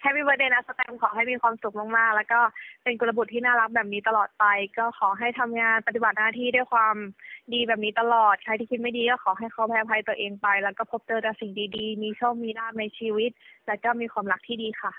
แฮปปี้เบิร์ดเดย์นะสแตมขอให้มีความสุขมากๆ แล้วก็เป็นกุลบุตรที่น่ารักแบบนี้ตลอดไป ก็ขอให้ทำงานปฏิบัติหน้าที่ด้วยความดีแบบนี้ตลอด ใครที่คิดไม่ดีก็ขอให้เขาแพ้ภัยตัวเองไป แล้วก็พบเจอแต่สิ่งดีๆ มีโชคมีลาภในชีวิต และก็มีความรักที่ดีค่ะ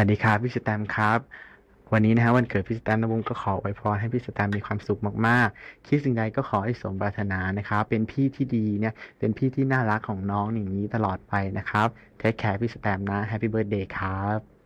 วัสดีครับพี่สแตมครับ วันนี้นะฮะวันเกิดพี่สแตมนะบุ้มก็ขอไว้พรให้พี่สแตมมีความสุขมากๆ คิดสิ่งใดก็ขอให้สมปรารถนานะครับเป็นพี่ที่ดีเนี่ยเป็นพี่ที่น่ารักของน้องอย่างนี้ตลอดไปนะครับเทคแคร์พี่สแตมนะแฮปปี้เบิร์ดเดย์ครับ